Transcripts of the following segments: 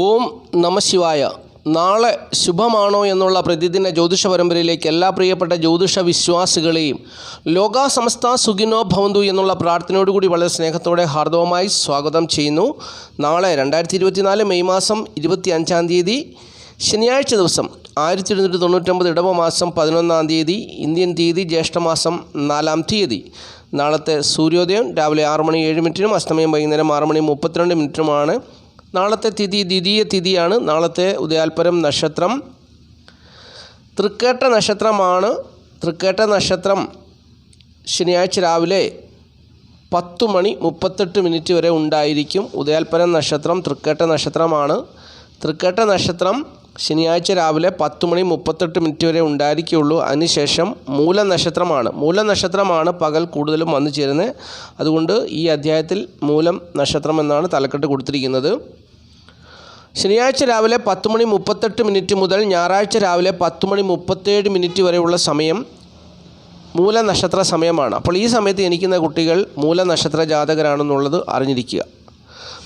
ഓം നമശിവായ നാളെ ശുഭമാണോ എന്നുള്ള പ്രതിദിന ജ്യോതിഷ പരമ്പരയിലേക്ക് എല്ലാ പ്രിയപ്പെട്ട ജ്യോതിഷ വിശ്വാസികളെയും ലോകാസമസ്ത സുഖിനോ ഭവന്തു എന്നുള്ള പ്രാർത്ഥനയോടുകൂടി വളരെ സ്നേഹത്തോടെ ഹാർദവമായി സ്വാഗതം ചെയ്യുന്നു. നാളെ രണ്ടായിരത്തി ഇരുപത്തിനാല് മെയ് മാസം ഇരുപത്തി അഞ്ചാം തീയതി ശനിയാഴ്ച ദിവസം ആയിരത്തി എഴുന്നൂറ്റി തൊണ്ണൂറ്റൊമ്പത് ഇടവ മാസം പതിനൊന്നാം തീയതി ഇന്ത്യൻ തീയതി ജ്യേഷ്ഠമാസം നാലാം തീയതി. നാളത്തെ സൂര്യോദയം രാവിലെ ആറ് മണി ഏഴ് മിനിറ്റിനും അസ്തമയം വൈകുന്നേരം ആറ് മണി മുപ്പത്തിരണ്ട് മിനിറ്റുമാണ് നാളത്തെ തിഥി ദ്വിതീയ തിഥിയാണ്. നാളത്തെ ഉദയാൽപരം നക്ഷത്രം. തൃക്കേട്ട നക്ഷത്രമാണ്. തൃക്കേട്ട നക്ഷത്രം ശനിയാഴ്ച രാവിലെ പത്തു മണി മുപ്പത്തെട്ട് മിനിറ്റ് വരെ ഉണ്ടായിരിക്കും. ഉദയാൽപരം നക്ഷത്രം തൃക്കേട്ട നക്ഷത്രമാണ്. തൃക്കേട്ട നക്ഷത്രം ശനിയാഴ്ച രാവിലെ പത്ത് മണി മുപ്പത്തെട്ട് മിനിറ്റ് വരെ ഉണ്ടായിരിക്കുകയുള്ളൂ. അതിനുശേഷം മൂലനക്ഷത്രമാണ്. മൂലനക്ഷത്രമാണ് മൂല നക്ഷത്രമാണ് പകൽ കൂടുതലും വന്നു ചേരുന്നത്. അതുകൊണ്ട് ഈ അധ്യായത്തിൽ മൂലം നക്ഷത്രം എന്നാണ് തലക്കെട്ട് കൊടുത്തിരിക്കുന്നത്. ശനിയാഴ്ച രാവിലെ പത്ത് മണി മുപ്പത്തെട്ട് മിനിറ്റ് മുതൽ ഞായറാഴ്ച രാവിലെ പത്ത് മണി മുപ്പത്തേഴ് മിനിറ്റ് വരെയുള്ള സമയം മൂലനക്ഷത്ര സമയമാണ്. അപ്പോൾ ഈ സമയത്ത് എനിക്കുന്ന കുട്ടികൾ മൂലനക്ഷത്ര ജാതകരാണെന്നുള്ളത് അറിഞ്ഞിരിക്കുക.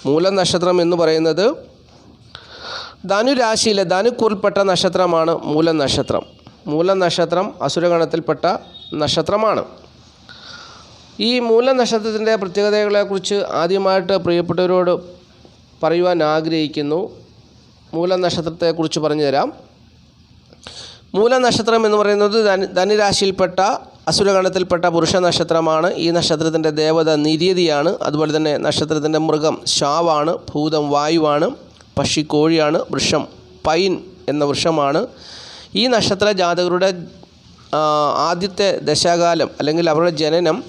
മൂലനക്ഷത്രം എന്ന് പറയുന്നത് ധനുരാശിയിലെ ധനുക്കുറിൽപ്പെട്ട നക്ഷത്രമാണ് മൂല നക്ഷത്രം മൂല നക്ഷത്രം അസുരഗണത്തിൽപ്പെട്ട നക്ഷത്രമാണ്. ഈ മൂല നക്ഷത്രത്തിന്റെ പ്രത്യേകതകളെക്കുറിച്ച് ആദ്യമായിട്ട് പ്രിയപ്പെട്ടവരോട് പറയുവാൻ ആഗ്രഹിക്കുന്നു. മൂല നക്ഷത്രത്തെക്കുറിച്ച് പറഞ്ഞു തരാം മൂല നക്ഷത്രം എന്ന് പറയുന്നത് ധന ധനുരാശിയിൽപ്പെട്ട അസുരഗണത്തിൽപ്പെട്ട പുരുഷ നക്ഷത്രമാണ് ഈ നക്ഷത്രത്തിന്റെ ദേവത നിര്യതിയാണ് അതുപോലെ തന്നെ നക്ഷത്രത്തിന്റെ മൃഗം ശാവാണ്. ഭൂതം വായുവാണ്. പക്ഷി കോഴിയാണ് വൃക്ഷം. പൈൻ എന്ന വൃക്ഷമാണ്. ഈ നക്ഷത്ര ജാതകരുടെ ആദ്യത്തെ ദശാകാലം അല്ലെങ്കിൽ അവരുടെ ജനനം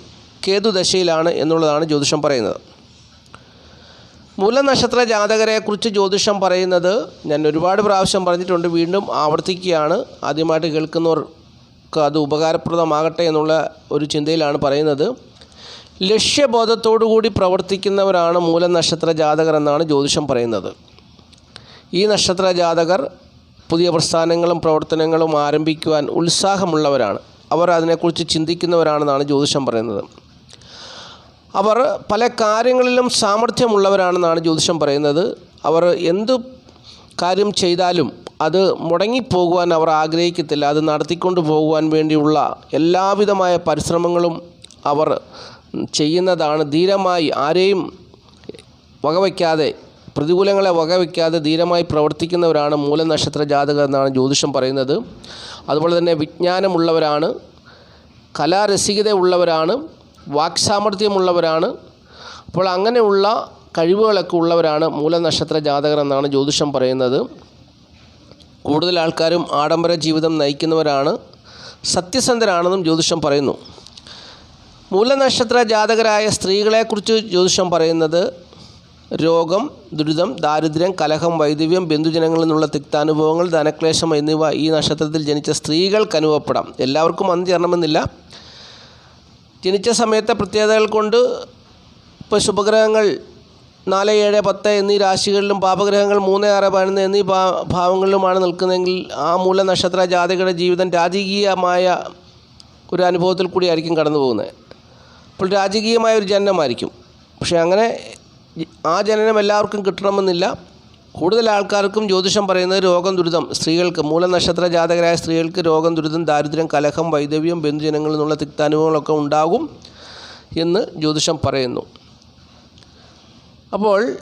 കേതുദശയിലാണ് എന്നുള്ളതാണ് ജ്യോതിഷം പറയുന്നത്. മൂലനക്ഷത്ര ജാതകരെക്കുറിച്ച് ജ്യോതിഷം പറയുന്നത് ഞാൻ ഒരുപാട് പ്രാവശ്യം പറഞ്ഞിട്ടുണ്ട് വീണ്ടും ആവർത്തിക്കുകയാണ്. ആദ്യമായിട്ട് കേൾക്കുന്നവർക്ക് അത് ഉപകാരപ്രദമാകട്ടെ എന്നുള്ള ഒരു ചിന്തയിലാണ് പറയുന്നത്. ലക്ഷ്യബോധത്തോടു കൂടി പ്രവർത്തിക്കുന്നവരാണ് മൂലനക്ഷത്ര ജാതകർ എന്നാണ് ജ്യോതിഷം പറയുന്നത്. ഈ നക്ഷത്ര ജാതകർ പുതിയ പ്രസ്ഥാനങ്ങളും പ്രവർത്തനങ്ങളും ആരംഭിക്കുവാൻ ഉത്സാഹമുള്ളവരാണ്. അവർ അതിനെക്കുറിച്ച് ചിന്തിക്കുന്നവരാണെന്നാണ് ജ്യോതിഷം പറയുന്നത്. അവർ പല കാര്യങ്ങളിലും സാമർഥ്യമുള്ളവരാണെന്നാണ് ജ്യോതിഷം പറയുന്നത്. അവർ എന്ത് കാര്യം ചെയ്താലും അത് മുടങ്ങിപ്പോകുവാൻ അവർ ആഗ്രഹിക്കത്തില്ല. അത് നടത്തിക്കൊണ്ട് പോകുവാൻ വേണ്ടിയുള്ള എല്ലാവിധമായ പരിശ്രമങ്ങളും അവർ ചെയ്യുന്നതാണ്. ധീരമായി ആരെയും വകവയ്ക്കാതെ പ്രതികൂലങ്ങളെ വകവയ്ക്കാതെ ധീരമായി പ്രവർത്തിക്കുന്നവരാണ് മൂലനക്ഷത്ര ജാതകർ എന്നാണ് ജ്യോതിഷം പറയുന്നത്. അതുപോലെ തന്നെ വിജ്ഞാനമുള്ളവരാണ് കലാരസികത ഉള്ളവരാണ് വാക്സാമർഥ്യമുള്ളവരാണ്. അപ്പോൾ അങ്ങനെയുള്ള കഴിവുകളൊക്കെ ഉള്ളവരാണ് മൂലനക്ഷത്ര ജാതകർ എന്നാണ് ജ്യോതിഷം പറയുന്നത്. കൂടുതൽ ആൾക്കാരും ആഡംബര ജീവിതം നയിക്കുന്നവരാണ് സത്യസന്ധരാണെന്നും ജ്യോതിഷം പറയുന്നു. മൂലനക്ഷത്ര ജാതകരായ സ്ത്രീകളെക്കുറിച്ച് ജ്യോതിഷം പറയുന്നത് രോഗം ദുരിതം ദാരിദ്ര്യം കലഹം വൈദവ്യം ബന്ധുജനങ്ങളിൽ നിന്നുള്ള തിക്താനുഭവങ്ങൾ ധനക്ലേശം എന്നിവ ഈ നക്ഷത്രത്തിൽ ജനിച്ച സ്ത്രീകൾക്ക് അനുഭവപ്പെടാം. എല്ലാവർക്കും അന്ന് ചേരണമെന്നില്ല. ജനിച്ച സമയത്തെ പ്രത്യേകതകൾ കൊണ്ട് ഇപ്പോൾ ശുഭഗ്രഹങ്ങൾ നാല് ഏഴ് പത്ത് എന്നീ രാശികളിലും പാപഗ്രഹങ്ങൾ മൂന്ന് ആറ് പതിനൊന്ന് എന്നീ ഭാ ഭാവങ്ങളിലുമാണ് നിൽക്കുന്നതെങ്കിൽ ആ മൂല നക്ഷത്ര ജാതികളുടെ ജീവിതം രാജകീയമായ ഒരു അനുഭവത്തിൽ കൂടിയായിരിക്കും കടന്നു പോകുന്നത് അപ്പോൾ രാജകീയമായ ഒരു ജനനമായിരിക്കും. പക്ഷേ അങ്ങനെ ആ ജനനം എല്ലാവർക്കും കിട്ടണമെന്നില്ല. കൂടുതൽ ആൾക്കാർക്കും ജ്യോതിഷം പറയുന്നത് രോഗം ദുരിതം. സ്ത്രീകൾക്ക് മൂലനക്ഷത്ര ജാതകരായ സ്ത്രീകൾക്ക് രോഗം ദുരിതം ദാരിദ്ര്യം കലഹം വൈദവ്യം ബന്ധുജനങ്ങളിൽ നിന്നുള്ള തിക്താനുഭവങ്ങളൊക്കെ ഉണ്ടാകും എന്ന് ജ്യോതിഷം പറയുന്നു. അപ്പോൾ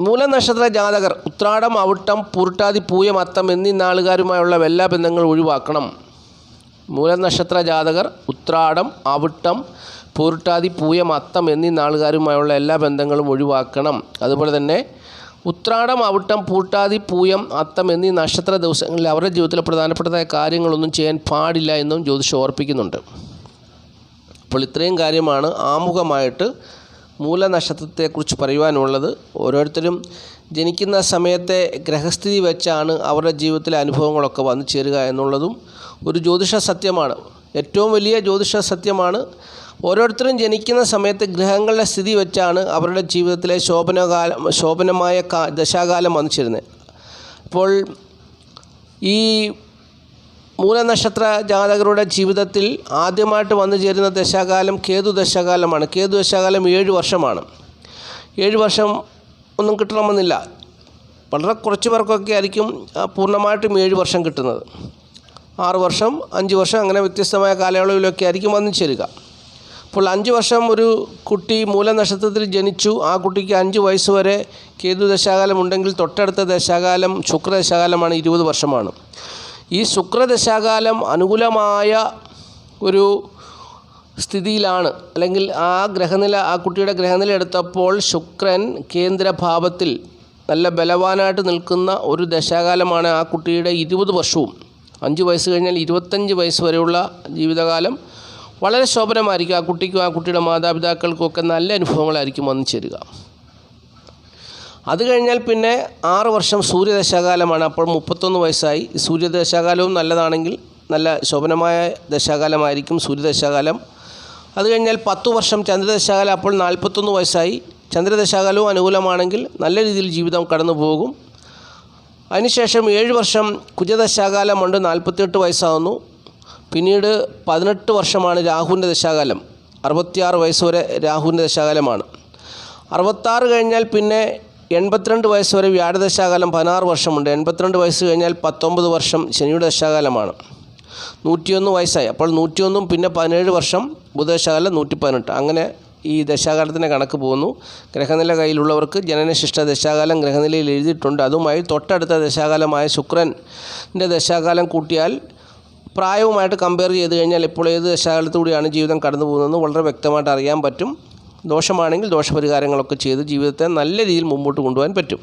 മൂലനക്ഷത്ര ജാതകർ ഉത്രാടം അവിട്ടം പുരുട്ടാതി പൂയം അത്തം എന്നീ നാളുകാരുമായുള്ള എല്ലാ ബന്ധങ്ങളും ഒഴിവാക്കണം. മൂലനക്ഷത്ര ജാതകർ ഉത്രാടം അവിട്ടം പൂർട്ടാതി പൂയം അത്തം എന്നീ നാളുകാരുമായുള്ള എല്ലാ ബന്ധങ്ങളും ഒഴിവാക്കണം. അതുപോലെ തന്നെ ഉത്രാടം അവിട്ടം പൂട്ടാതി പൂയം അത്തം എന്നീ നക്ഷത്ര ദിവസങ്ങളിൽ അവരുടെ ജീവിതത്തിലെ പ്രധാനപ്പെട്ടതായ കാര്യങ്ങളൊന്നും ചെയ്യാൻ പാടില്ല എന്നും ജ്യോതിഷം ഓർപ്പിക്കുന്നുണ്ട്. അപ്പോൾ ഇത്രയും കാര്യമാണ് ആമുഖമായിട്ട് മൂലനക്ഷത്രത്തെക്കുറിച്ച് പറയുവാനുള്ളത്. ഓരോരുത്തരും ജനിക്കുന്ന സമയത്തെ ഗ്രഹസ്ഥിതി വെച്ചാണ് അവരുടെ ജീവിതത്തിലെ അനുഭവങ്ങളൊക്കെ വന്നു ചേരുക എന്നുള്ളതും ഒരു ജ്യോതിഷ സത്യമാണ്. ഏറ്റവും വലിയ ജ്യോതിഷ സത്യമാണ്. ഓരോരുത്തരും ജനിക്കുന്ന സമയത്ത് ഗ്രഹങ്ങളുടെ സ്ഥിതി വെച്ചാണ് അവരുടെ ജീവിതത്തിലെ ശോഭനകാലം ശോഭനമായ കാ ദശാകാലം വന്നിച്ചിരുന്നത്. അപ്പോൾ ഈ മൂലനക്ഷത്ര ജാതകരുടെ ജീവിതത്തിൽ ആദ്യമായിട്ട് വന്നു ചേരുന്ന ദശാകാലം കേതു ദശാകാലമാണ്. കേതു ദശാകാലം ഏഴ് വർഷമാണ്. ഏഴ് വർഷം ഒന്നും കിട്ടണമെന്നില്ല. വളരെ കുറച്ച് പേർക്കൊക്കെ ആയിരിക്കും പൂർണമായിട്ടും ഏഴ് വർഷം കിട്ടുന്നത്. ആറ് വർഷം അഞ്ച് വർഷം അങ്ങനെ വ്യത്യസ്തമായ കാലയളവിലൊക്കെ ആയിരിക്കും വന്നു ചേരുക. അപ്പോൾ അഞ്ച് വർഷം ഒരു കുട്ടി മൂലനക്ഷത്രത്തിൽ ജനിച്ചു. ആ കുട്ടിക്ക് അഞ്ച് വയസ്സ് വരെ കേതു ദശാകാലം ഉണ്ടെങ്കിൽ തൊട്ടടുത്ത ദശാകാലം ശുക്രദശാകാലമാണ് ഇരുപത് വർഷമാണ്. ഈ ശുക്രദശാകാലം അനുകൂലമായ ഒരു സ്ഥിതിയിലാണ്. അല്ലെങ്കിൽ ആ ഗ്രഹനില ആ കുട്ടിയുടെ ഗ്രഹനില എടുത്തപ്പോൾ ശുക്രൻ കേന്ദ്രഭാവത്തിൽ നല്ല ബലവാനായിട്ട് നിൽക്കുന്ന ഒരു ദശാകാലമാണ് ആ കുട്ടിയുടെ ഇരുപത് വർഷവും. അഞ്ച് വയസ്സ് കഴിഞ്ഞാൽ ഇരുപത്തഞ്ച് വയസ്സ് വരെയുള്ള ജീവിതകാലം വളരെ ശോഭനമായിരിക്കും. ആ കുട്ടിക്കും ആ കുട്ടിയുടെ മാതാപിതാക്കൾക്കുമൊക്കെ നല്ല അനുഭവങ്ങളായിരിക്കും വന്നു ചേരുക. അത് കഴിഞ്ഞാൽ പിന്നെ ആറ് വർഷം സൂര്യദശാകാലമാണ്. അപ്പോൾ മുപ്പത്തൊന്ന് വയസ്സായി. സൂര്യദശാകാലവും നല്ലതാണെങ്കിൽ നല്ല ശോഭനമായ ദശാകാലമായിരിക്കും സൂര്യദശാകാലം. അത് കഴിഞ്ഞാൽ പത്ത് വർഷം ചന്ദ്രദശാകാലം. അപ്പോൾ നാൽപ്പത്തൊന്ന് വയസ്സായി. ചന്ദ്രദശാകാലവും അനുകൂലമാണെങ്കിൽ നല്ല രീതിയിൽ ജീവിതം കടന്നു പോകും അതിനുശേഷം ഏഴ് വർഷം കുജദശാകാലം ഉണ്ട് നാൽപ്പത്തിയെട്ട് വയസ്സാവുന്നു. പിന്നീട് പതിനെട്ട് വർഷമാണ് രാഹുവിന്റെ ദശാകാലം. അറുപത്തിയാറ് വയസ്സ് വരെ രാഹുവിന്റെ ദശാകാലമാണ്. അറുപത്താറ് കഴിഞ്ഞാൽ പിന്നെ എൺപത്തിരണ്ട് വയസ്സ് വരെ വ്യാഴദശാകാലം പതിനാറ് വർഷമുണ്ട്. എൺപത്തിരണ്ട് വയസ്സ് കഴിഞ്ഞാൽ പത്തൊമ്പത് വർഷം ശനിയുടെ ദശാകാലമാണ്. നൂറ്റിയൊന്ന് വയസ്സായി. അപ്പോൾ നൂറ്റിയൊന്നും പിന്നെ പതിനേഴ് വർഷം ബുധദശാകാലം നൂറ്റി പതിനെട്ട് അങ്ങനെ ഈ ദശാകാലത്തിന്റെ കണക്ക് പോകുന്നു. ഗ്രഹനില കയ്യിലുള്ളവർക്ക് ജനനശിഷ്ട ദശാകാലം ഗ്രഹനിലയിൽ എഴുതിയിട്ടുണ്ട്. അതുമായി തൊട്ടടുത്ത ദശാകാലമായ ശുക്രന്റെ ദശാകാലം കൂട്ടിയാൽ പ്രായവുമായിട്ട് കമ്പയർ ചെയ്ത് കഴിഞ്ഞാൽ ഇപ്പോൾ ഏത് ദശാകാലത്തൂടെയാണ് ജീവിതം കടന്നു പോകുന്നതെന്ന് വളരെ വ്യക്തമായിട്ട് അറിയാൻ പറ്റും. ദോഷമാണെങ്കിൽ ദോഷപരിഹാരങ്ങളൊക്കെ ചെയ്ത് ജീവിതത്തെ നല്ല രീതിയിൽ മുമ്പോട്ട് കൊണ്ടുപോകാൻ പറ്റും.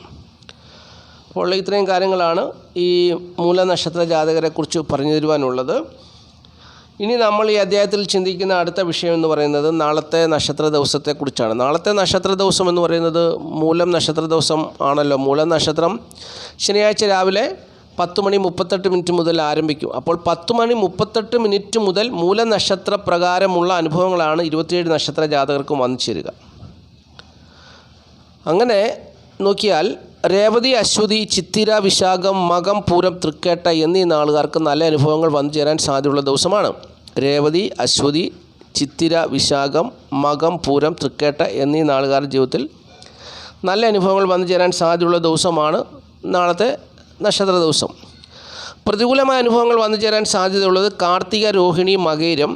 അപ്പോൾ ഇത്രയും കാര്യങ്ങളാണ് ഈ മൂലനക്ഷത്ര ജാതകരെക്കുറിച്ച് പറഞ്ഞു തരുവാനുള്ളത് ഇനി നമ്മൾ ഈ അധ്യായത്തിൽ ചിന്തിക്കുന്ന അടുത്ത വിഷയം എന്ന് പറയുന്നത് നാളത്തെ നക്ഷത്ര ദിവസത്തെക്കുറിച്ചാണ്. നാളത്തെ നക്ഷത്ര ദിവസം എന്ന് പറയുന്നത് മൂലം നക്ഷത്ര ദിവസം ആണല്ലോ. മൂലം നക്ഷത്രം ശനിയാഴ്ച രാവിലെ പത്ത് മണി മുപ്പത്തെട്ട് മിനിറ്റ് മുതൽ ആരംഭിക്കും. അപ്പോൾ പത്ത് മണി മുപ്പത്തെട്ട് മിനിറ്റ് മുതൽ മൂലനക്ഷത്ര പ്രകാരമുള്ള അനുഭവങ്ങളാണ് ഇരുപത്തിയേഴ് നക്ഷത്ര ജാതകർക്കും വന്നു ചേരുക. അങ്ങനെ നോക്കിയാൽ രേവതി അശ്വതി ചിത്തിര വിശാഖം മകം പൂരം തൃക്കേട്ട എന്നീ നാളുകാർക്ക് നല്ല അനുഭവങ്ങൾ വന്നു ചേരാൻ സാധ്യതയുള്ള ദിവസമാണ്. രേവതി അശ്വതി ചിത്തിര വിശാഖം മകം പൂരം തൃക്കേട്ട എന്നീ നാളുകാരുടെ ജീവിതത്തിൽ നല്ല അനുഭവങ്ങൾ വന്നു ചേരാൻ സാധ്യതയുള്ള ദിവസമാണ് നാളത്തെ നക്ഷത്ര ദിവസം. പ്രതികൂലമായ അനുഭവങ്ങൾ വന്നു ചേരാൻ സാധ്യതയുള്ളത് കാർത്തിക രോഹിണി മകേരം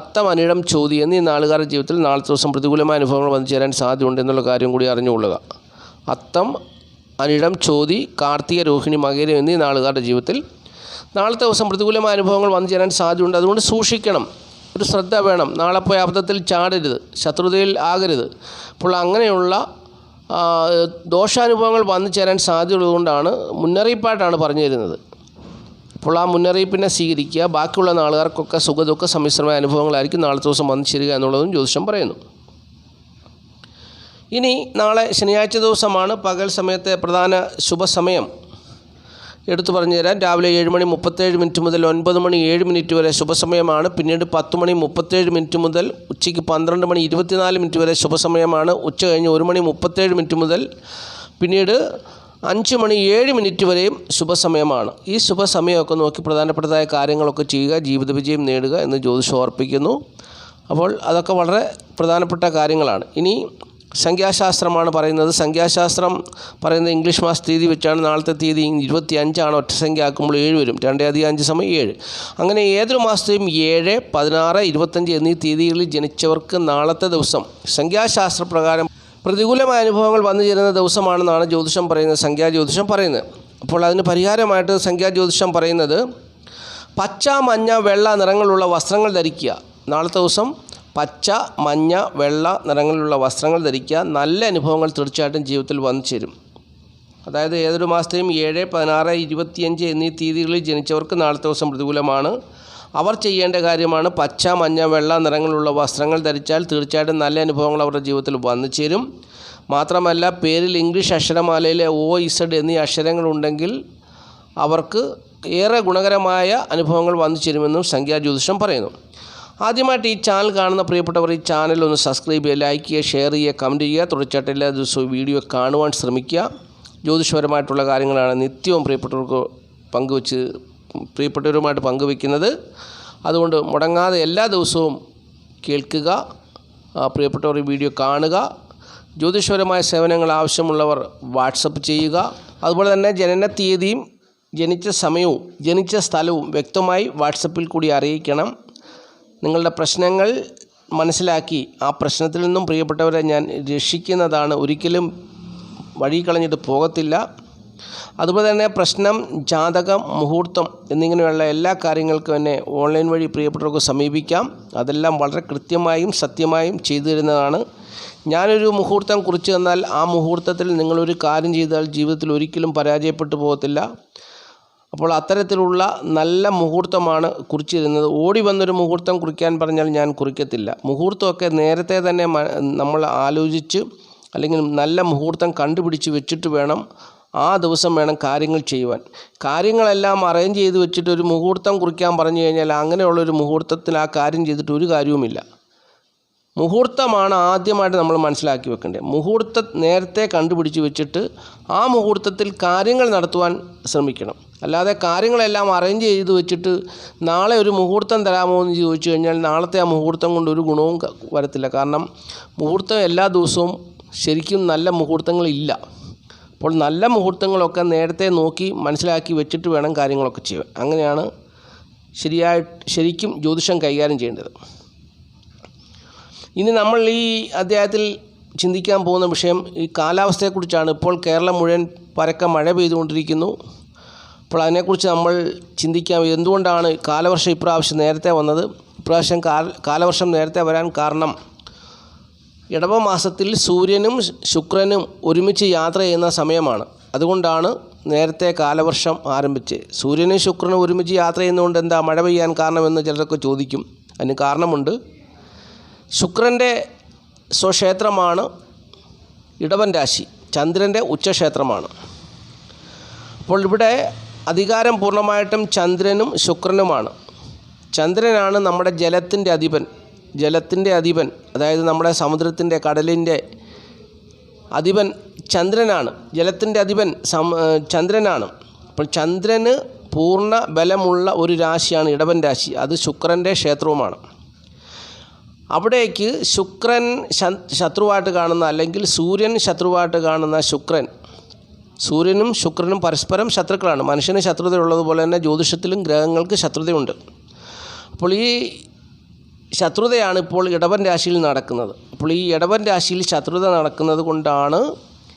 അത്തം അനിഴം ചോതി എന്നീ നാളുകാരുടെ ജീവിതത്തിൽ നാളത്തെ ദിവസം പ്രതികൂലമായ അനുഭവങ്ങൾ വന്നു ചേരാൻ സാധ്യതയുണ്ട് എന്നുള്ള കാര്യം കൂടി അറിഞ്ഞുകൊള്ളുക. അത്തം അനിഴം ചോതി കാർത്തിക രോഹിണി മകേരം എന്നീ നാളുകാരുടെ ജീവിതത്തിൽ നാളത്തെ ദിവസം പ്രതികൂലമായ അനുഭവങ്ങൾ വന്നു ചേരാൻ സാധ്യതയുണ്ട്. അതുകൊണ്ട് സൂക്ഷിക്കണം. ഒരു ശ്രദ്ധ വേണം. നാളെ പോയി അബദ്ധത്തിൽ ചാടരുത്. ശത്രുതയിൽ ആകരുത്. അപ്പോൾ അങ്ങനെയുള്ള ദോഷാനുഭവങ്ങൾ വന്നു ചേരാൻ സാധ്യതയുള്ളതുകൊണ്ടാണ് മുന്നറിയിപ്പായിട്ടാണ് പറഞ്ഞു തരുന്നത്. അപ്പോൾ ആ മുന്നറിയിപ്പിനെ സ്വീകരിക്കുക. ബാക്കിയുള്ള നാളുകാർക്കൊക്കെ സുഖദുഃഖ സമ്മിശ്രമായ അനുഭവങ്ങളായിരിക്കും നാളത്തെ ദിവസം വന്നു ചേരുക എന്നുള്ളതും ജ്യോതിഷം പറയുന്നു. ഇനി നാളെ ശനിയാഴ്ച ദിവസമാണ് പകൽ സമയത്തെ പ്രധാന ശുഭസമയം. എടുത്തു പറഞ്ഞു തരാം. രാവിലെ ഏഴ് മണി മുപ്പത്തേഴ് മിനിറ്റ് മുതൽ ഒൻപത് മണി ഏഴ് മിനിറ്റ് വരെ ശുഭസമയമാണ്. പിന്നീട് പത്ത് മണി മുപ്പത്തേഴ് മിനിറ്റ് മുതൽ ഉച്ചയ്ക്ക് പന്ത്രണ്ട് മണി ഇരുപത്തിനാല് മിനിറ്റ് വരെ ശുഭസമയമാണ്. ഉച്ച കഴിഞ്ഞ് ഒരു മണി മുപ്പത്തേഴ് മിനിറ്റ് മുതൽ പിന്നീട് അഞ്ച് മണി ഏഴ് മിനിറ്റ് വരെയും ശുഭസമയമാണ്. ഈ ശുഭസമയമൊക്കെ നോക്കി പ്രധാനപ്പെട്ടതായ കാര്യങ്ങളൊക്കെ ചെയ്യുക ജീവിത വിജയം നേടുക എന്ന് ജ്യോതിഷം ഓർപ്പിക്കുന്നു. അപ്പോൾ അതൊക്കെ വളരെ പ്രധാനപ്പെട്ട കാര്യങ്ങളാണ്. ഇനി സംഖ്യാശാസ്ത്രമാണ് പറയുന്നത്. സംഖ്യാശാസ്ത്രം പറയുന്നത് ഇംഗ്ലീഷ് മാസ തീയതി വെച്ചാണ്. നാളത്തെ തീയതി ഇരുപത്തി അഞ്ചാണ് ഒറ്റ സംഖ്യ ആക്കുമ്പോൾ ഏഴ് വരും. രണ്ടേ അധികം അഞ്ച് സമയം ഏഴ്. അങ്ങനെ ഏതൊരു മാസത്തെയും ഏഴ് പതിനാറ് ഇരുപത്തഞ്ച് എന്നീ തീയതികളിൽ ജനിച്ചവർക്ക് നാളത്തെ ദിവസം സംഖ്യാശാസ്ത്ര പ്രകാരം പ്രതികൂലമായ അനുഭവങ്ങൾ വന്നു ചേരുന്ന ദിവസമാണെന്നാണ് ജ്യോതിഷം പറയുന്നത് സംഖ്യാ ജ്യോതിഷം പറയുന്നത്. അപ്പോൾ അതിന് പരിഹാരമായിട്ട് സംഖ്യാ ജ്യോതിഷം പറയുന്നത് പച്ച മഞ്ഞ വെള്ള നിറങ്ങളുള്ള വസ്ത്രങ്ങൾ ധരിക്കുക. നാളത്തെ ദിവസം പച്ച മഞ്ഞ വെള്ള നിറങ്ങളിലുള്ള വസ്ത്രങ്ങൾ ധരിക്കുക നല്ല അനുഭവങ്ങൾ തീർച്ചയായിട്ടും ജീവിതത്തിൽ വന്നു ചേരും. അതായത് ഏതൊരു മാസത്തെയും ഏഴ് പതിനാറ് ഇരുപത്തിയഞ്ച് എന്നീ തീയതികളിൽ ജനിച്ചവർക്ക് നാളത്തെ ദിവസം പ്രതികൂലമാണ്. അവർ ചെയ്യേണ്ട കാര്യമാണ് പച്ച മഞ്ഞ വെള്ള നിറങ്ങളുള്ള വസ്ത്രങ്ങൾ ധരിച്ചാൽ തീർച്ചയായിട്ടും നല്ല അനുഭവങ്ങൾ അവരുടെ ജീവിതത്തിൽ വന്നു ചേരും. മാത്രമല്ല പേരിൽ ഇംഗ്ലീഷ് അക്ഷരമാലയിലെ ഒ ഇസഡ് എന്നീ അക്ഷരങ്ങളുണ്ടെങ്കിൽ അവർക്ക് ഏറെ ഗുണകരമായ അനുഭവങ്ങൾ വന്നു ചേരുമെന്നും സംഖ്യാ ജ്യോതിഷം പറയുന്നു. ആദ്യമായിട്ട് ഈ ചാനൽ കാണുന്ന പ്രിയപ്പെട്ടവർ ഈ ചാനൽ ഒന്ന് സബ്സ്ക്രൈബ് ചെയ്യുക ലൈക്ക് ചെയ്യുക ഷെയർ ചെയ്യുക കമന്റ് ചെയ്യുക. തുടർച്ചയായിട്ട് എല്ലാ ദിവസവും വീഡിയോ കാണുവാൻ ശ്രമിക്കുക. ജ്യോതിഷപരമായിട്ടുള്ള കാര്യങ്ങളാണ് നിത്യവും പ്രിയപ്പെട്ടവർക്ക് പങ്കുവച്ച് പ്രിയപ്പെട്ടവരുമായിട്ട് പങ്കുവയ്ക്കുന്നത് അതുകൊണ്ട് മുടങ്ങാതെ എല്ലാ ദിവസവും കേൾക്കുക പ്രിയപ്പെട്ടവർ ഈ വീഡിയോ കാണുക. ജ്യോതിഷപരമായ സേവനങ്ങൾ ആവശ്യമുള്ളവർ വാട്സപ്പ് ചെയ്യുക. അതുപോലെ തന്നെ ജനന തീയതിയും ജനിച്ച സമയവും ജനിച്ച സ്ഥലവും വ്യക്തമായി വാട്സപ്പിൽ കൂടി അറിയിക്കണം. നിങ്ങളുടെ പ്രശ്നങ്ങൾ മനസ്സിലാക്കി ആ പ്രശ്നത്തിൽ നിന്നും പ്രിയപ്പെട്ടവരെ ഞാൻ രക്ഷിക്കുന്നതാണ്. ഒരിക്കലും വഴി കളഞ്ഞിട്ട് പോകത്തില്ല. അതുപോലെ തന്നെ പ്രശ്നം ജാതകം മുഹൂർത്തം എന്നിങ്ങനെയുള്ള എല്ലാ കാര്യങ്ങൾക്കും തന്നെ ഓൺലൈൻ വഴി പ്രിയപ്പെട്ടവർക്ക് സമീപിക്കാം. അതെല്ലാം വളരെ കൃത്യമായും സത്യമായും ചെയ്തു തരുന്നതാണ്. ഞാനൊരു മുഹൂർത്തം കുറിച്ച് തന്നാൽ ആ മുഹൂർത്തത്തിൽ നിങ്ങളൊരു കാര്യം ചെയ്താൽ ജീവിതത്തിൽ ഒരിക്കലും പരാജയപ്പെട്ടു പോകത്തില്ല. അപ്പോൾ അത്തരത്തിലുള്ള നല്ല മുഹൂർത്തമാണ് കുറിച്ചിരുന്നത്. ഓടി വന്നൊരു മുഹൂർത്തം കുറിക്കാൻ പറഞ്ഞാൽ ഞാൻ കുറിക്കത്തില്ല. മുഹൂർത്തമൊക്കെ നേരത്തെ തന്നെ നമ്മൾ ആലോചിച്ച് അല്ലെങ്കിൽ നല്ല മുഹൂർത്തം കണ്ടുപിടിച്ച് വെച്ചിട്ട് വേണം ആ ദിവസം വേണം കാര്യങ്ങൾ ചെയ്യുവാൻ. കാര്യങ്ങളെല്ലാം അറേഞ്ച് ചെയ്ത് വെച്ചിട്ട് ഒരു മുഹൂർത്തം കുറിക്കാൻ പറഞ്ഞു കഴിഞ്ഞാൽ അങ്ങനെയുള്ളൊരു മുഹൂർത്തത്തിൽ ആ കാര്യം ചെയ്തിട്ട് ഒരു കാര്യവുമില്ല. മുഹൂർത്തമാണ് ആദ്യമായിട്ട് നമ്മൾ മനസ്സിലാക്കി വെക്കേണ്ടത്. മുഹൂർത്ത നേരത്തെ കണ്ടുപിടിച്ച് വെച്ചിട്ട് ആ മുഹൂർത്തത്തിൽ കാര്യങ്ങൾ നടത്തുവാൻ ശ്രമിക്കണം. അല്ലാതെ കാര്യങ്ങളെല്ലാം അറേഞ്ച് ചെയ്ത് വെച്ചിട്ട് നാളെ ഒരു മുഹൂർത്തം തരാമോ എന്ന് ചോദിച്ചു കഴിഞ്ഞാൽ നാളത്തെ ആ മുഹൂർത്തം കൊണ്ട് ഒരു ഗുണവും വരത്തില്ല. കാരണം മുഹൂർത്തം എല്ലാ ദിവസവും ശരിക്കും നല്ല മുഹൂർത്തങ്ങളില്ല. അപ്പോൾ നല്ല മുഹൂർത്തങ്ങളൊക്കെ നേരത്തെ നോക്കി മനസ്സിലാക്കി വെച്ചിട്ട് വേണം കാര്യങ്ങളൊക്കെ ചെയ്യാൻ. അങ്ങനെയാണ് ശരിയായി ശരിക്കും ജ്യോതിഷം കൈകാര്യം ചെയ്യേണ്ടത്. ഇനി നമ്മൾ ഈ അധ്യായത്തിൽ ചിന്തിക്കാൻ പോകുന്ന വിഷയം ഈ കാലാവസ്ഥയെക്കുറിച്ചാണ്. ഇപ്പോൾ കേരളം മുഴുവൻ പരക്ക മഴ പെയ്തുകൊണ്ടിരിക്കുന്നു. അപ്പോൾ അതിനെക്കുറിച്ച് നമ്മൾ ചിന്തിക്കാം എന്തുകൊണ്ടാണ് കാലവർഷം ഇപ്രാവശ്യം നേരത്തെ വന്നത്? ഇപ്രാവശ്യം കാലവർഷം നേരത്തെ വരാൻ കാരണം ഇടവ മാസത്തിൽ സൂര്യനും ശുക്രനും ഒരുമിച്ച് യാത്ര ചെയ്യുന്ന സമയമാണ്. അതുകൊണ്ടാണ് നേരത്തെ കാലവർഷം ആരംഭിച്ച്. സൂര്യനും ശുക്രനും ഒരുമിച്ച് യാത്ര ചെയ്യുന്നതുകൊണ്ട് എന്താ മഴ പെയ്യാൻ കാരണമെന്ന് ചിലരൊക്കെ ചോദിക്കും. അതിന് കാരണമുണ്ട്. ശുക്രന്റെ സ്വക്ഷേത്രമാണ് ഇടവൻ രാശി. ചന്ദ്രന്റെ ഉച്ചക്ഷേത്രമാണ്. അപ്പോൾ ഇവിടെ അധികാരം പൂർണമായിട്ടും ചന്ദ്രനും ശുക്രനുമാണ്. ചന്ദ്രനാണ് നമ്മുടെ ജലത്തിന്റെ അധിപൻ. ജലത്തിന്റെ അധിപൻ അതായത് നമ്മുടെ സമുദ്രത്തിന്റെ കടലിന്റെ അധിപൻ ചന്ദ്രനാണ്. ജലത്തിന്റെ അധിപൻ ചന്ദ്രനാണ്. അപ്പോൾ ചന്ദ്രന് പൂർണ ബലമുള്ള ഒരു രാശിയാണ് ഇടവൻ രാശി. അത് ശുക്രന്റെ ക്ഷേത്രവുമാണ്. അവിടേക്ക് ശുക്രൻ ശത്രുവായിട്ട് കാണുന്ന അല്ലെങ്കിൽ സൂര്യൻ ശത്രുവായിട്ട് കാണുന്ന ശുക്രൻ. സൂര്യനും ശുക്രനും പരസ്പരം ശത്രുക്കളാണ്. മനുഷ്യന് ശത്രുതയുള്ളതുപോലെ തന്നെ ജ്യോതിഷത്തിലും ഗ്രഹങ്ങൾക്ക് ശത്രുതയുണ്ട്. അപ്പോൾ ഈ ശത്രുതയാണ് ഇപ്പോൾ ഇടവൻ രാശിയിൽ നടക്കുന്നത്. അപ്പോൾ ഈ ഇടവൻ രാശിയിൽ ശത്രുത നടക്കുന്നത് കൊണ്ടാണ്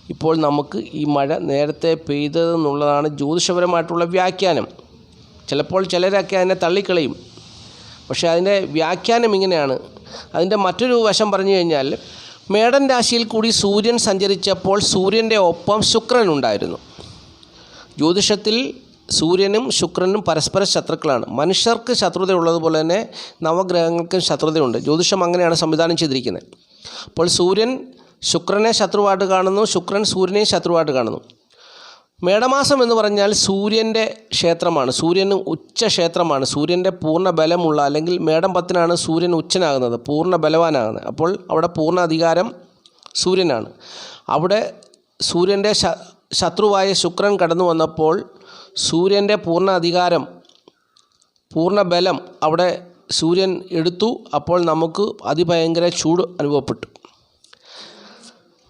ഇപ്പോൾ നമുക്ക് ഈ മഴ നേരത്തെ പെയ്തതെന്നുള്ളതാണ് ജ്യോതിഷപരമായിട്ടുള്ള വ്യാഖ്യാനം. ചിലപ്പോൾ ചിലരൊക്കെ അതിനെ തള്ളിക്കളയും. പക്ഷേ അതിന്റെ വ്യാഖ്യാനം ഇങ്ങനെയാണ്. അതിന്റെ മറ്റൊരു വശം പറഞ്ഞു കഴിഞ്ഞാൽ മേടൻ രാശിയിൽ കൂടി സൂര്യൻ സഞ്ചരിച്ചപ്പോൾ സൂര്യന്റെ ഒപ്പം ശുക്രൻ ഉണ്ടായിരുന്നു. ജ്യോതിഷത്തിൽ സൂര്യനും ശുക്രനും പരസ്പര ശത്രുക്കളാണ്. മനുഷ്യർക്ക് ശത്രുത ഉള്ളതുപോലെ തന്നെ നവഗ്രഹങ്ങൾക്കും ശത്രുതയുണ്ട്. ജ്യോതിഷം അങ്ങനെയാണ് സംവിധാനം ചെയ്തിരിക്കുന്നത്. അപ്പോൾ സൂര്യൻ ശുക്രനെ ശത്രുവായിട്ട് കാണുന്നു ശുക്രൻ സൂര്യനെ ശത്രുവായിട്ട് കാണുന്നു. മേടമാസം എന്ന് പറഞ്ഞാൽ സൂര്യന്റെ ക്ഷേത്രമാണ്. സൂര്യന് ഉച്ച ക്ഷേത്രമാണ്. സൂര്യന്റെ പൂർണ ബലമുള്ള അല്ലെങ്കിൽ മേടം പത്തിനാണ് സൂര്യൻ ഉച്ചനാകുന്നത് പൂർണ ബലവാനാകുന്നത്. അപ്പോൾ അവിടെ പൂർണ അധികാരം സൂര്യനാണ്. അവിടെ സൂര്യന്റെ ശത്രുവായ ശുക്രൻ കടന്നു വന്നപ്പോൾ സൂര്യന്റെ പൂർണ അധികാരം പൂർണ ബലം അവിടെ സൂര്യൻ എടുത്തു. അപ്പോൾ നമുക്ക് അതിഭയങ്കര ചൂട് അനുഭവപ്പെട്ടു.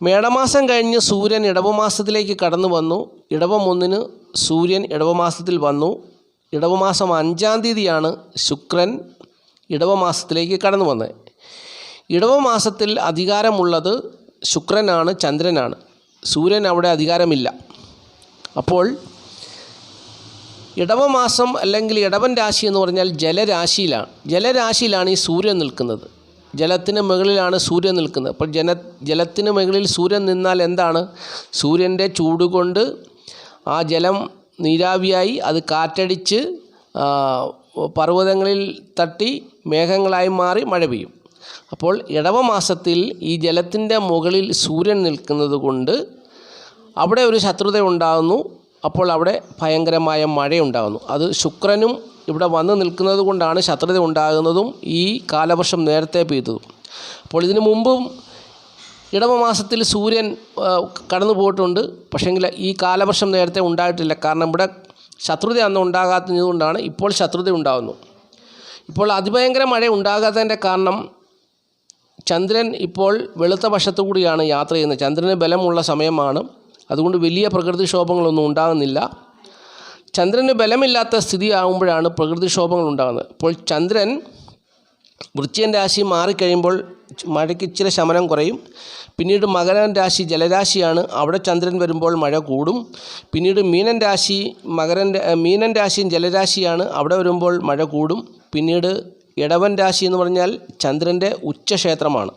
മേടമാസം കഴിഞ്ഞ് സൂര്യൻ ഇടവമാസത്തിലേക്ക് കടന്നു വന്നു. ഇടവം ഒന്നിന് സൂര്യൻ ഇടവമാസത്തിൽ വന്നു. ഇടവമാസം അഞ്ചാം തീയതിയാണ് ശുക്രൻ ഇടവമാസത്തിലേക്ക് കടന്നു വന്നത്. ഇടവമാസത്തിൽ അധികാരമുള്ളത് ശുക്രനാണ് ചന്ദ്രനാണ്. സൂര്യൻ അവിടെ അധികാരമില്ല. അപ്പോൾ ഇടവമാസം അല്ലെങ്കിൽ ഇടവൻ രാശി എന്ന് പറഞ്ഞാൽ ജലരാശിയിലാണ്. ജലരാശിയിലാണ് ഈ സൂര്യൻ നിൽക്കുന്നത്. ജലത്തിന് മുകളിലാണ് സൂര്യൻ നിൽക്കുന്നത്. അപ്പോൾ ജന ജലത്തിന് മുകളിൽ സൂര്യൻ നിന്നാൽ എന്താണ്? സൂര്യന്റെ ചൂട് കൊണ്ട് ആ ജലം നീരാവിയായി അത് കാറ്റടിച്ച് പർവതങ്ങളിൽ തട്ടി മേഘങ്ങളായി മാറി മഴ പെയ്യും. അപ്പോൾ ഇടവമാസത്തിൽ ഈ ജലത്തിന്റെ മുകളിൽ സൂര്യൻ നിൽക്കുന്നത് കൊണ്ട് അവിടെ ഒരു ശത്രുത ഉണ്ടാകുന്നു. അപ്പോൾ അവിടെ ഭയങ്കരമായ മഴയുണ്ടാകുന്നു. അത് ശുക്രനും ഇവിടെ വന്ന് നിൽക്കുന്നത് കൊണ്ടാണ് ശത്രുത ഉണ്ടാകുന്നതും ഈ കാലവർഷം നേരത്തെ പെയ്തതും. അപ്പോൾ ഇതിനു മുമ്പും ഇടവമാസത്തിൽ സൂര്യൻ കടന്നു പോയിട്ടുണ്ട്. പക്ഷേങ്കിൽ ഈ കാലവർഷം നേരത്തെ ഉണ്ടായിട്ടില്ല. കാരണം ഇവിടെ ശത്രുത അന്ന് ഉണ്ടാകാത്തതുകൊണ്ടാണ് ഇപ്പോൾ ശത്രുത ഉണ്ടാകുന്നു ഇപ്പോൾ അതിഭയങ്കര മഴ ഉണ്ടാകാത്തതിന്റെ കാരണം ചന്ദ്രൻ ഇപ്പോൾ വെളുത്ത വശത്തു കൂടിയാണ് യാത്ര ചെയ്യുന്നത്. ചന്ദ്രന് ബലമുള്ള സമയമാണ്. അതുകൊണ്ട് വലിയ പ്രകൃതിക്ഷോഭങ്ങളൊന്നും ഉണ്ടാകുന്നില്ല. ചന്ദ്രന് ബലമില്ലാത്ത സ്ഥിതി ആകുമ്പോഴാണ് പ്രകൃതിക്ഷോഭങ്ങൾ ഉണ്ടാകുന്നത്. അപ്പോൾ ചന്ദ്രൻ വൃശ്ചികൻ രാശി മാറിക്കഴിയുമ്പോൾ മഴയ്ക്ക് ഇച്ചിരി ശമനം കുറയും. പിന്നീട് മകരൻ രാശി ജലരാശിയാണ്. അവിടെ ചന്ദ്രൻ വരുമ്പോൾ മഴ കൂടും. പിന്നീട് മീനൻ രാശി മകരൻ മീനൻ രാശിയും ജലരാശിയാണ്. അവിടെ വരുമ്പോൾ മഴ കൂടും. പിന്നീട് ഇടവൻ രാശി എന്ന് പറഞ്ഞാൽ ചന്ദ്രന്റെ ഉച്ചക്ഷേത്രമാണ്.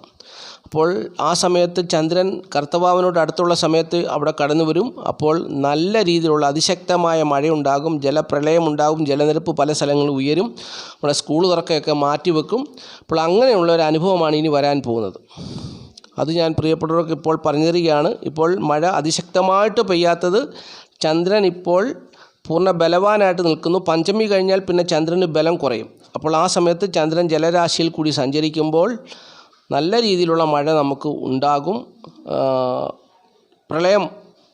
അപ്പോൾ ആ സമയത്ത് ചന്ദ്രൻ കർത്തവാവിനോട് അടുത്തുള്ള സമയത്ത് അവിടെ കടന്നു വരും. അപ്പോൾ നല്ല രീതിയിലുള്ള അതിശക്തമായ മഴയുണ്ടാകും. ജലപ്രളയമുണ്ടാകും ജലനിരപ്പ് പല സ്ഥലങ്ങളിൽ ഉയരും. നമ്മുടെ സ്കൂൾ തുറക്കയൊക്കെ മാറ്റിവെക്കും അപ്പോൾ അങ്ങനെയുള്ള ഒരു അനുഭവമാണ് ഇനി വരാൻ പോകുന്നത്. അത് ഞാൻ പ്രിയപ്പെട്ടവർക്ക് ഇപ്പോൾ പറഞ്ഞു തരികയാണ് ഇപ്പോൾ മഴ അതിശക്തമായിട്ട് പെയ്യാത്തത് ചന്ദ്രൻ ഇപ്പോൾ പൂർണ ബലവാനായിട്ട് നിൽക്കുന്നു. പഞ്ചമി കഴിഞ്ഞാൽ പിന്നെ ചന്ദ്രന് ബലം കുറയും. അപ്പോൾ ആ സമയത്ത് ചന്ദ്രൻ ജലരാശിയിൽ കൂടി സഞ്ചരിക്കുമ്പോൾ നല്ല രീതിയിലുള്ള മഴ നമുക്ക് ഉണ്ടാകും. പ്രളയം